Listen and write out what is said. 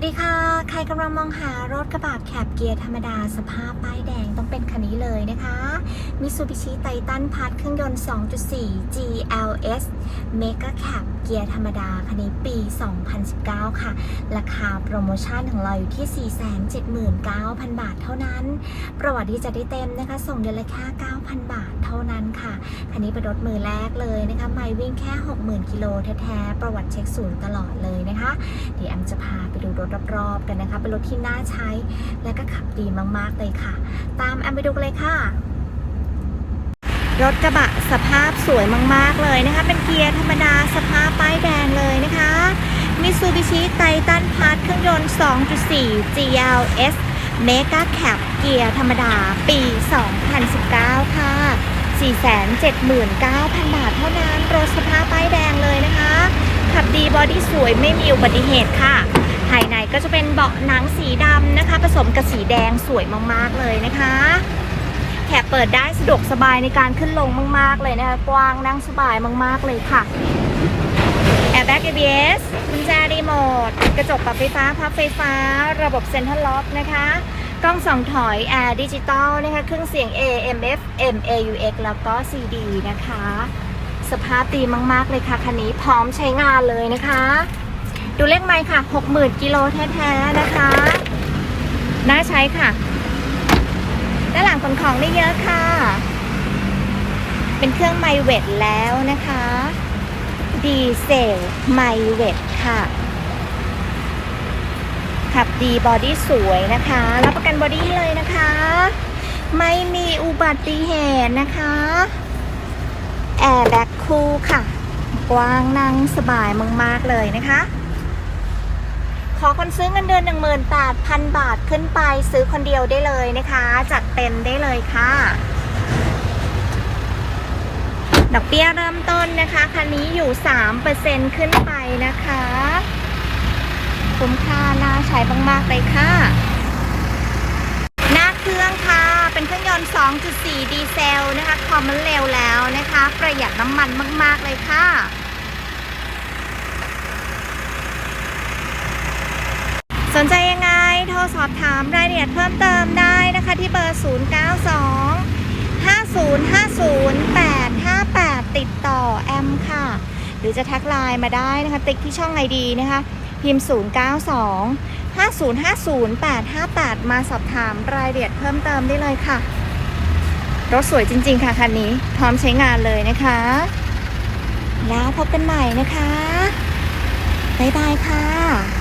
วัสดีค่ะ ใครกำลังมองหารถกระบะแคบเกียร์ธรรมดาสภาพป้ายแดงต้องเป็นคันนี้เลยนะคะ Mitsubishi Titan พัดเครื่องยนต์ 2.4 GLS Mega Cab เกียร์ธรรมดาคันนี้ปี 2019 ค่ะ ราคาโปรโมชั่นของเราอยู่ที่ 479,000 บาทเท่านั้น ประวัติที่จะได้เต็มนะคะ ส่งเดือนละแค่9,000 บาทเท่านั้น นนี้เป็นรถมือแรกเลยนะคะไม่วิ่งแค่ 60,000กิโลแท้ๆ ประวัติเช็คศูนย์ตลอดเลยนะคะ เดี๋ยวแอมจะพาไปดูรถรอบๆกันนะคะ เป็นรถที่น่าใช้และก็ขับดีมากๆเลยค่ะ ตามแอมไปดูเลยค่ะ รถกระบะสภาพสวยมากๆเลยนะคะ เป็นเกียร์ธรรมดาสภาพป้ายแดงเลยนะคะ Mitsubishi Titan พัดเครื่องยนต์ 2.4 GLS Mega Cab เกียร์ธรรมดาปี2 0 1 479,000 บาทเท่านั้นรถสภาพป้ายแดงเลยนะคะ ขับดีบอดี้สวยไม่มีอุบัติเหตุค่ะ ภายในก็จะเป็นเบาะหนังสีดำนะคะ ผสมกับสีแดงสวยมากๆเลยนะคะแถบเปิดได้สะดวกสบายในการขึ้นลงมาก ๆ เลยนะคะ กว้างนั่งสบายมาก ๆ เลยค่ะแอร์แบ็ก ABS กุญแจรีโมท กระจกปรับไฟฟ้าพับไฟฟ้า ระบบเซ็นทรัลล็อกนะคะ กล้องสองถอยแอร์ดิจิตอลนะคะเครื่องเสียง AM FM AUX แล้วก็ CD นะคะ สภาพดีมาก ๆ เลยค่ะ คันนี้พร้อมใช้งานเลยนะคะ ดูเลขไมล์ค่ะ 60,000 กิโลแท้ๆนะคะ น่าใช้ค่ะ ด้านหลังขนของได้เยอะค่ะ เป็นเครื่องไมเวทแล้วนะคะ ดีเซลไมเวทค่ะ ขับดีบอดี้สวยนะคะ รับประกันบอดี้เลยนะคะ ไม่มีอุบัติเหตุนะคะแอร์แบ็คคูลค่ะ กว้างนั่งสบายมากๆเลยนะคะ ขอคนซื้อเงินเดือน 18,000 บาทขึ้นไปซื้อคนเดียวได้เลยนะคะ จัดเต็มได้เลยค่ะ ดอกเบี้ยเริ่มต้นนะคะ คันนี้อยู่ 3%ขึ้นไปนะคะ คุ้มค่าน่าใช้มากๆเลยค่ะ หน้าเครื่องค่ะ เป็นเครื่องยนต์ 2.4 ดีเซลนะคะ คอมมันเร็วแล้วนะคะ ประหยัดน้ำมันมาก ๆ เลยค่ะสนใจยังไง โทรสอบถามรายละเอียดเพิ่มเติมได้นะคะที่เบอร์ 092 5050858 ติดต่อแอมค่ะ หรือจะทักไลน์มาได้นะคะ ติ๊กที่ช่องไอดีนะคะ พิมพ์ 092 5050858 มาสอบถามรายละเอียดเพิ่มเติมได้เลยค่ะ รถสวยจริง ๆ ค่ะคันนี้ พร้อมใช้งานเลยนะคะ แล้วพบกันใหม่นะคะ บ๊ายบายค่ะ